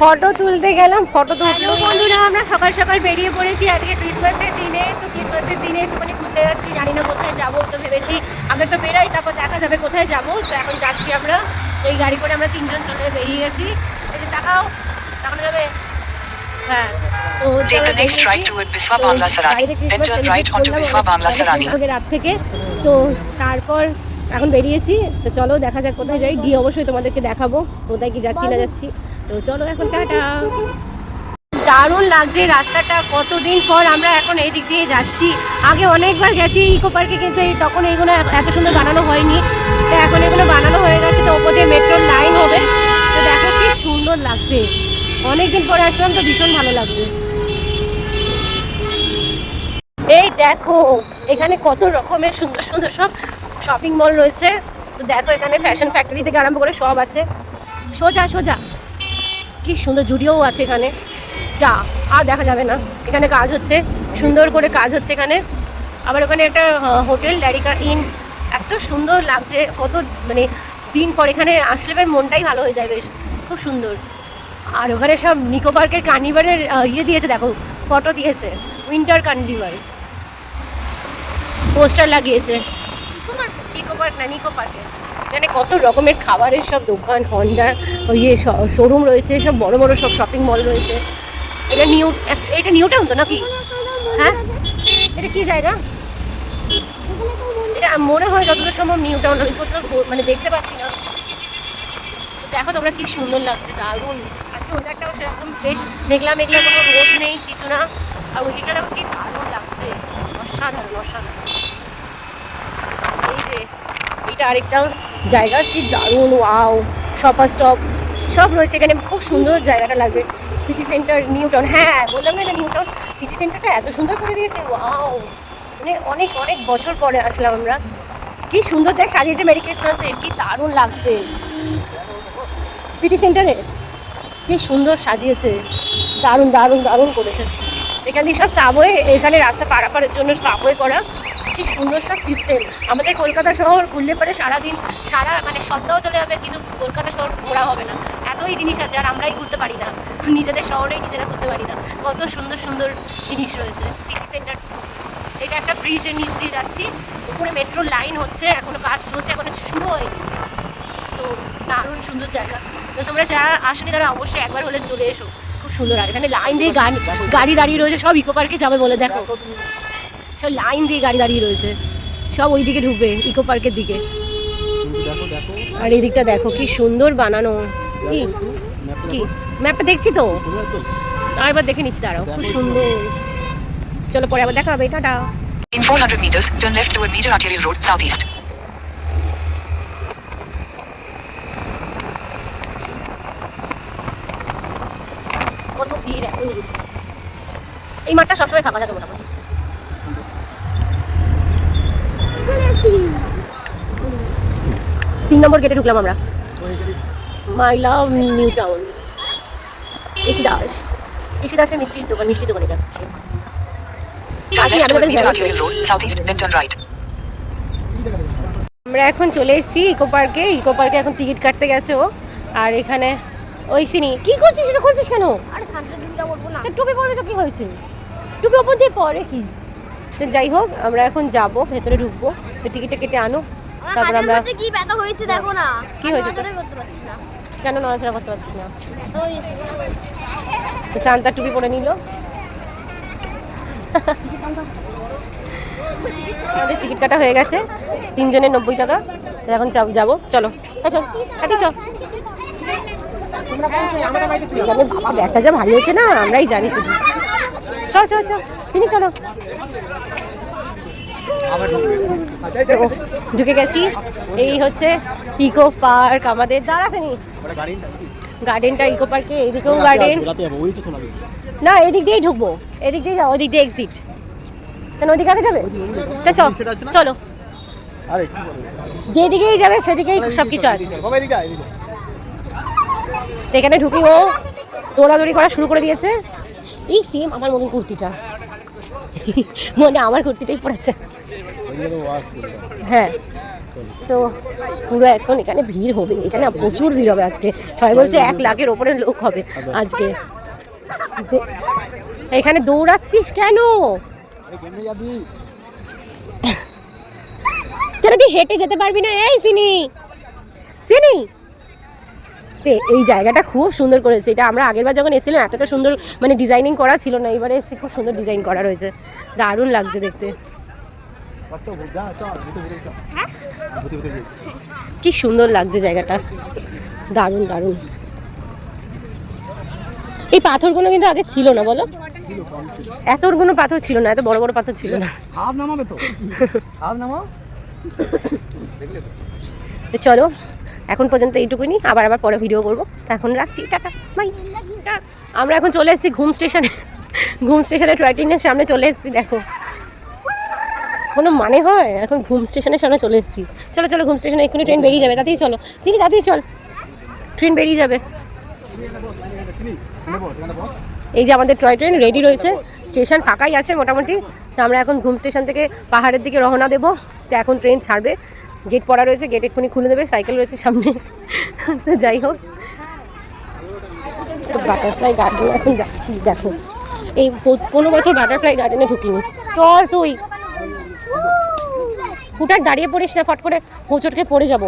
Photo তুলতে গেলাম photo তো উঠল বন্ধুরা আমরা সকাল সকাল বেরিয়ে পড়েছি আজকে ক্রিসমাসের দিনে। তো ক্রিসমাসের দিনে একটুখানি ঘুরতে যাচ্ছি জানি না কোথায় যাব তো ভেবেছি আগে তো বেরাই তারপর দেখা যাবে কোথায় যাব। তো এখন যাচ্ছি আমরা এই গাড়ি করে আমরা তিনজন চলে বেরিয়ে গেছি। এই যে দেখাও দেখানো যাবে? হ্যাঁ। রাত থেকে। তো তারপর এখন বেরিয়েছি তো চলো দেখা যাক কোথায় যাই। গিয়ে অবশ্যই তোমাদেরকে দেখাবো কোথায় কি যাচ্ছি না যাচ্ছি। তো চলো এখন টাটা। দারুণ লাগছে রাস্তাটা, কতদিন পর আমরা এখন এই দিক দিয়ে যাচ্ছি। আগে অনেকবার গেছি ইকো পার্কে, কিন্তু এই তখন এইগুলো এত সুন্দর বানানো হয়নি। তো এখন এগুলো বানানো হয়ে গেছে, তো ওপর মেট্রোর লাইন হবে। তো দেখো কি সুন্দর লাগছে। অনেকদিন পরে আসলাম, তো ভীষণ ভালো লাগছে। এই দেখো, এখানে কত রকমের সুন্দর সুন্দর সব শপিং মল রয়েছে। তো দেখো এখানে ফ্যাশন ফ্যাক্টরি থেকে আরম্ভ করে সব আছে। সোজা সোজা। কি সুন্দর জুডিও আছে এখানে। যা, আর দেখা যাবে না। এখানে কাজ হচ্ছে, সুন্দর করে কাজ হচ্ছে এখানে। আবার ওখানে একটা হোটেল ড্যারিকা ইন। এত সুন্দর লাগছে, কত মানে দিন পর এখানে আসলে মনটাই ভালো হয়ে যায় বেশ, খুব সুন্দর। আর ওখানে সব নিকো পার্কের কার্নিভারের ইয়ে দিয়েছে, দেখো, ফটো দিয়েছে, উইন্টার কার্নিভার। পোস্টার লাগিয়েছে। নিকো পার্ক না নিকো এখানে কত রকমের খাবারের সব দোকান হন্ডার ইয়ে শোরুম রয়েছে, সব বড় বড় সব শপিং মল রয়েছে। এটা নিউ এটা নিউ টাউন তো নাকি? হ্যাঁ? এটা কি জায়গা? এটা মনে হয় যতদূর সম্ভব নিউ টাউন আমি কোথাও মানে দেখতে পাচ্ছি না। দেখো তোমরা কি সুন্দর লাগছে, দারুণ। আজকে ওয়েদারটাও সেরকম বেশ মেঘলা মেঘলা, কোনো রোদ নেই, কিছু না। আর ওইদিকটা দেখো কি দারুণ লাগছে। অসাধারণ অসাধারণ। এটা আরেকটা জায়গা, কি দারুণ, ওয়াও শপার স্টপ সব রয়েছে এখানে, খুব সুন্দর জায়গাটা লাগছে সিটি সেন্টার নিউ টাউন হ্যাঁ বললাম না নিউ টাউন সিটি সেন্টারটা এত সুন্দর করে দিয়েছে, ওয়াও মানে অনেক অনেক বছর পরে আসলাম আমরা, কি সুন্দর দেখ সাজিয়েছে মেরি ক্রিসমাসে কি দারুণ লাগছে সিটি সেন্টারে কি সুন্দর সাজিয়েছে, দারুণ দারুণ দারুণ করেছে, এখান থেকে সব সাবওয়ে এখানে রাস্তা পারাপারের জন্য সাবওয়ে করা কি সুন্দর সব সিস্টেম আমাদের কলকাতা শহর ঘুরলে পরে সারাদিন সারা মানে সপ্তাহ চলে যাবে, কিন্তু কলকাতা শহর ঘোরা হবে না। এতই জিনিস আছে আর আমরাই ঘুরতে পারি না। নিজেদের শহরেই নিজেরা ঘুরতে পারি না। কত সুন্দর সুন্দর জিনিস রয়েছে সিটি সেন্টার এটা একটা ব্রিজের নিচ দিয়ে যাচ্ছি। উপরে মেট্রো লাইন হচ্ছে, এখনও কাজ চলছে, এখনও শুরু হয়নি। তো দারুণ সুন্দর জায়গা। তো তোমরা যারা আসলে তারা অবশ্যই একবার হলে চলে এসো। খুব সুন্দর আর এখানে লাইন দিয়ে গাড়ি গাড়ি দাঁড়িয়ে রয়েছে, সব ইকো পার্কে যাবে বলে দেখো। সব লাইন দিয়ে গাড়ি দাঁড়িয়ে রয়েছে। সব ওই দিকে ঢুকবে ইকো পার্কের দিকে। আর এই দিকটা দেখো কি সুন্দর বানানো। কি? কি? ম্যাপটা দেখছি তো? আরেকবার দেখে নিচ্ছি দাঁড়াও খুব সুন্দর। চলো পরে আবার দেখা হবে tata. In 400 meters, turn left toward Major Arterial Road, southeast. কত ভিড় এখন এই মাঠটা সবসময় ফাঁকা থাকে মোটামুটি। তিন নম্বর গেটে ঢুকলাম আমরা। My love new town A C. A দাসের মিষ্টির দোকান মিষ্টির দোকানে যাচ্ছে. আমরা এখন চলে এসেছি ইকো পার্কে। ইকো পার্কে এখন টিকিট কাটতে গেছে ও। আর এখানে ওই সিনি। কি করছিস? এটা করছিস কেন? আরে ডিমটা করব না। টুপি পরবে তো কি হয়েছে? টুপি ওপর দিয়ে পরে কি? যাই হোক আমরা এখন যাব ভেতরে ঢুকবো টিকিটটা কেটে আনো তারপর আমরা কি ব্যথা হয়েছে দেখো না। কি হয়েছে তোর? তোর করতে পারছি না। কেন নড়াচড়া করতে পারছিস না? শান্তা টুপি পরে নিল। আমাদের টিকিট কাটা হয়ে গেছে তিনজনের নব্বই টাকা এখন যাব চলো। হ্যাঁ চল। হাতি চল বাবা ব্যাগটা যা ভারী হয়েছে না আমরাই জানি শুধু। চল চল চল। চিনি চলো ঢুকে গেছি। এই হচ্ছে ইকো পার্ক আমাদের দাঁড়াতেনি ওটা গার্ডেনটা ইকো পার্কে এইদিকেও গার্ডেন না এদিক দিয়েই ঢুকবো। এদিক দিয়ে যাও ওদিক দিয়ে এক্সিট কেন ওদিকে আগে যাবে? তা চল? চলো। যেদিকেই যাবে সেদিকেই সব কিছু আছে এখানে ঢুকি ও দৌড়াদৌড়ি করা শুরু করে দিয়েছে। এই সেম আমার মতন কুর্তিটা। মানে আমার কুর্তিটাই পড়েছে হ্যাঁ। তো পুরো এখন এখানে ভিড় হবে। এখানে প্রচুর ভিড় হবে আজকে। সবাই বলছে এক লাখের ওপরে লোক হবে আজকে। এখানে দৌড়াচ্ছিস কেন? গেমে তুই হেঁটে যেতে পারবি না? এই সিনি। সিনি! তে এই জায়গাটা খুব সুন্দর করেছে। এটা আমরা আগেরবার যখন এসেছিলাম এতটা সুন্দর মানে ডিজাইনিং করা ছিল না। এবারে এসে খুব সুন্দর ডিজাইন করা রয়েছে। দারুণ লাগছে দেখতে। কি সুন্দর লাগছে জায়গাটা। দারুণ দারুণ। এই পাথরগুলো কিন্তু আগে ছিল না বলো। এতগুলো পাথর ছিল না এত বড় বড় পাথর ছিল না। চলো এখন পর্যন্ত এইটুকুনি আবার আবার পরে ভিডিও করব। এখন রাখছি, টাটা বাই আমরা এখন চলে এসেছি ঘুম স্টেশনে ঘুম স্টেশনে টয় ট্রেনের সামনে চলে এসেছি, দেখো। কোনো মানে হয়? এখন ঘুম স্টেশনের সামনে চলে এসেছি। চলো চলো, ঘুম স্টেশনে এক্ষুনি ট্রেন বেরিয়ে যাবে, তাতেই চলো। সিনি তাতেই চল। ট্রেন বেরিয়ে যাবে। এই যে আমাদের টয় ট্রেন রেডি রয়েছে, স্টেশন ফাঁকাই আছে মোটামুটি। তো আমরা এখন ঘুম স্টেশন থেকে পাহাড়ের দিকে রওনা দেবো। তো এখন ট্রেন ছাড়বে। গেট পড়া রয়েছে গেট এক্ষুনি খুলে দেবে সাইকেল রয়েছে সামনে। তো যাই হোক। তো বাটারফ্লাই গার্ডেনে এখন যাচ্ছি দেখো। এই কোনো বছর বাটারফ্লাই গার্ডেনে ঢুকিনি। চল তুই। হুটার দাঁড়িয়ে পড়িস না ফট করে হোঁচটকে পড়ে যাব।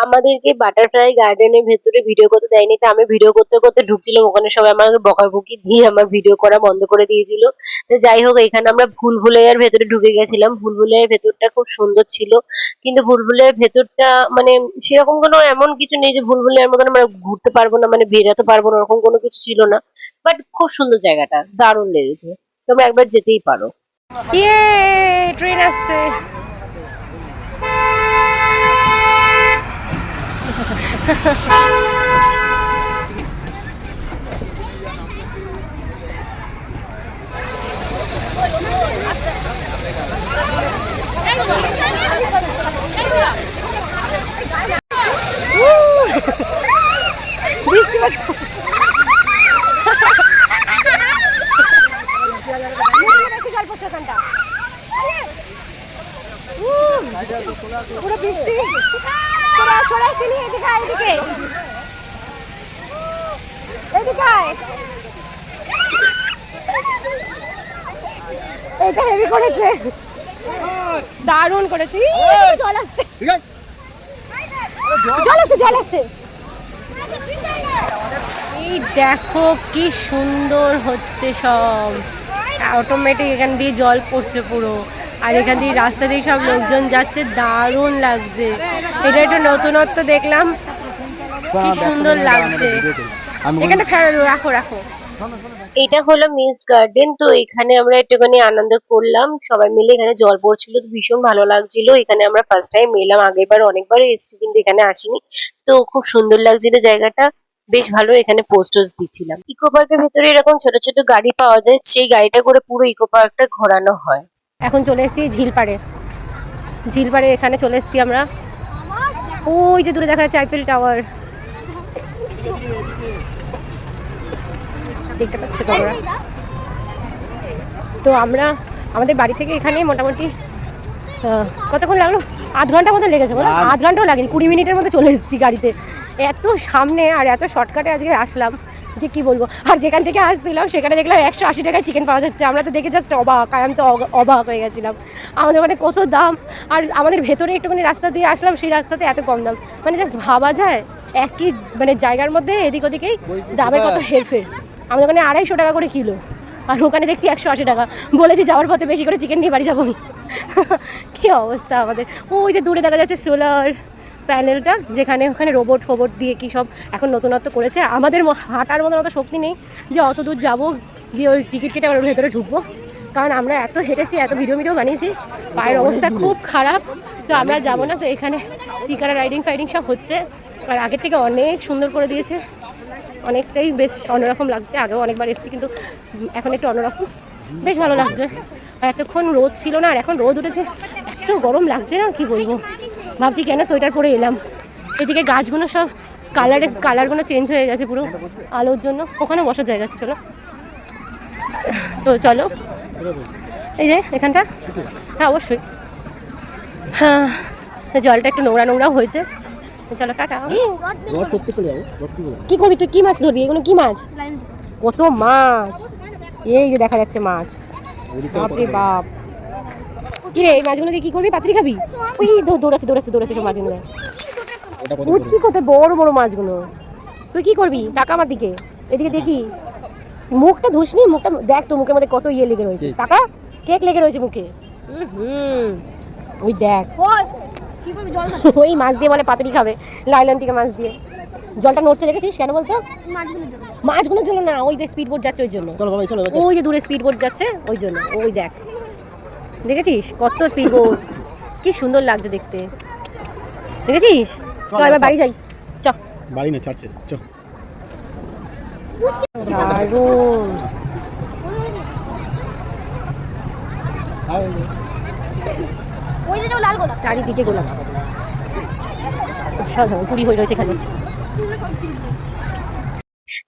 আমাদেরকে বাটারফ্লাই গার্ডেনের ভেতরে ভিডিও করতে দেয়নি, তো আমি ভিডিও করতে করতে ঢুকছিলাম, ওখানে সবাই আমাকে বকাবকি দিয়ে আমার ভিডিও করা বন্ধ করে দিয়েছিল। তো যাই হোক, এখানে আমরা ভুল ভুলাইয়ার ভেতরে ঢুকে গেছিলাম। ভুল ভুলাইয়ার ভেতরটা খুব সুন্দর ছিল। কিন্তু ভুল ভুলাইয়ার ভেতরটা মানে সেরকম কোনো এমন কিছু নেই যে ভুল ভুলাইয়ার মতন আমরা ঘুরতে পারব না মানে বেরাতে পারব না, ওরকম কোনো কিছু ছিল না। বাট খুব সুন্দর জায়গাটা, দারুণ লেগেছে। তোমরা একবার যেতেই পারো। ট্রেন আসছে। 最後の最後の এটা হেভি করেছে। দারুণ করেছে। জল আসছে। জল আসছে জল আসছে। এই দেখো কি সুন্দর হচ্ছে সব। অটোমেটিক এখান দিয়ে জল পড়ছে পুরো। আর এখান দিয়ে রাস্তা দিয়ে সব লোকজন যাচ্ছে দারুণ লাগছে। এটা একটু নতুনত্ব দেখলাম। কি সুন্দর লাগছে। এখানে ফেরো রাখো রাখো। এটা হলো মিসড গার্ডেন, তো এখানে আমরা একটুখানি আনন্দ করলাম। সবাই মিলে এখানে জল পড়ছিল ভীষণ ভালো লাগছিল। এখানে আমরা ফার্স্ট টাইম এলাম, আগেরবার, অনেকবার এসেছি, কিন্তু এখানে আসিনি। তো খুব সুন্দর লাগছিল জায়গাটা। বেশ ভালো এখানে পোস্টার্স দিচ্ছিলাম ইকো পার্কের ভেতরে এরকম ছোট ছোট গাড়ি পাওয়া যায়, সেই গাড়িটা করে পুরো ইকো পার্কটা ঘোরানো হয়। এখন চলে এসেছি ঝিলপাড়ে ঝিলপাড়ে এখানে চলে এসেছি আমরা। ওই যে দূরে দেখা যাচ্ছে আইফেল টাওয়ার দেখতে পাচ্ছ তোমরা। তো আমরা আমাদের বাড়ি থেকে এখানে মোটামুটি কতক্ষণ লাগল? আধ ঘণ্টা মতো লেগেছে বলো? আধ- ঘন্টাও লাগেনি কুড়ি মিনিটের মধ্যে চলে এসেছি গাড়িতে। এত সামনে আর এত শর্টকাটে আজকে আসলাম যে কি বলব? আর যেখান থেকে আসছিলাম সেখানে দেখলাম একশো আশি টাকায় চিকেন পাওয়া যাচ্ছে। আমরা তো দেখে জাস্ট অবাক আমি তো অবাক হয়ে গেছিলাম। আমাদের মানে কত দাম? আর আমাদের ভেতরে একটুখানি রাস্তা দিয়ে আসলাম সেই রাস্তাতে এত কম দাম। মানে জাস্ট ভাবা যায় একই মানে জায়গার মধ্যে এদিক ওদিকেই দামের কত হেরফের। আমাদের ওখানে আড়াইশো টাকা করে কিলো। আর ওখানে দেখছি একশো আশি টাকা। বলেছি যাওয়ার পথে বেশি করে চিকেন নিয়ে বাড়ি যাব। কি অবস্থা আমাদের। ওই যে দূরে দেখা যাচ্ছে সোলার প্যানেলটা যেখানে ওখানে রোবট ফোবট দিয়ে কি সব এখন নতুনত্ব করেছে। আমাদের হাঁটার মতন অত শক্তি নেই যে অত দূর যাব, গিয়ে ওই টিকিট কেটে ওর ভেতরে ঢুকবো। কারণ আমরা এত হেঁটেছি, এত ভিডিও ভিডিও বানিয়েছি, পায়ের অবস্থা খুব খারাপ। তো আমরা যাব না। তো এখানে সিকারা রাইডিং ফাইডিং সব হচ্ছে। আর আগের থেকে অনেক সুন্দর করে দিয়েছে। অনেকটাই বেশ অন্যরকম লাগছে আগেও অনেকবার এসেছি কিন্তু এখন একটু অন্যরকম। বেশ ভালো লাগছে। আর এতক্ষণ রোদ ছিল না আর এখন রোদ উঠেছে এত গরম লাগছে না কি বলব? ভাবছি কেন সোয়েটার পরে এলাম। এদিকে গাছগুলো সব কালারের কালারগুলো চেঞ্জ হয়ে গেছে পুরো আলোর জন্য। ওখানে বসার জায়গা আছে, চলো। তো চলো। এই যে এখানটা? হ্যাঁ অবশ্যই। হ্যাঁ জলটা একটু নোংরা নোংরাও হয়েছে। চলো টাটা। করো। করতে কি করবি তুই? কি মাছ ধরবি? এগুলো কি মাছ? কত মাছ? এই যে দেখা যাচ্ছে মাছ। বাপরে বাপ। কি রে এই মাছগুলোকে কি করবি? পাত্রি খাবি? ওই দৌড়াচ্ছে দৌড়াচ্ছে দৌড়াচ্ছে সব মাছগুলো। ওটা কত কি কোথায়? বড় বড় মাছগুলো। তুই কি করবি? টাকা আমার দিকে। এদিকে দেখি। মুখটা ধুসনি মুখটা দেখ তো মুখের মধ্যে কত ইয়ে লেগে রয়েছে। টাকা? কেক লেগে রয়েছে মুখে। হুম। ওই দেখ। ওই মাছ দিয়ে বলে পাতুরি খাবে লাইলন থেকে মাছ দিয়ে। জলটা নড়ছে দেখেছিস কেন বলতো? মাছগুলোর জন্য। না ওই যে স্পিড বোট যাচ্ছে ওই জন্য। চলো বাবা চলো এবার ওই যে দূরে স্পিড বোট যাচ্ছে ওই জন্য ওই দেখ। দেখেছিস? কত স্পিড বোট কি সুন্দর লাগছে দেখতে। দেখেছিস? চল, চল এবার বাড়ি যাই। চ। বাড়ি না চার্চে চ। দারুণ। ওই যে লাল গোলাপ। চারিদিকে গোলাপ। অসাধারণ কুড়ি হয়ে রয়েছে এখানে।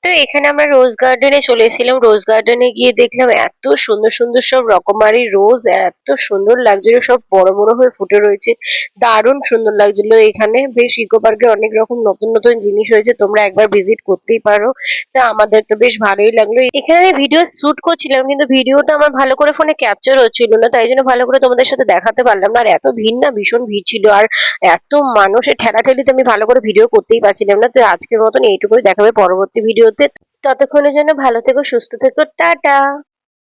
তো এখানে আমরা রোজ গার্ডেনে চলে এসেছিলাম। রোজ গার্ডেনে গিয়ে দেখলাম এত সুন্দর সুন্দর সব রকমারি রোজ এত সুন্দর লাগছিল, সব বড় বড় হয়ে ফুটে রয়েছে। দারুণ সুন্দর লাগছিল এখানে। বেশ ইকো পার্কে অনেক রকম নতুন নতুন জিনিস হয়েছে, তোমরা একবার ভিজিট করতেই পারো। তা আমাদের তো বেশ ভালোই লাগল। এখানে আমি ভিডিও শুট করছিলাম, কিন্তু ভিডিওটা আমার ভালো করে ফোনে ক্যাপচার হচ্ছিল না, তাই জন্য ভালো করে তোমাদের সাথে দেখাতে পারলাম না। আর এত ভিড় না, ভীষণ ভিড় ছিল। আর এত মানুষের ঠেলাঠেলিতে আমি ভালো করে ভিডিও করতেই পারছিলাম না। তো আজকের মতন এইটুকুই দেখাবে পরবর্তী ভিডিওতে ততক্ষণের জন্য ভালো থেকো সুস্থ থেকো টাটা।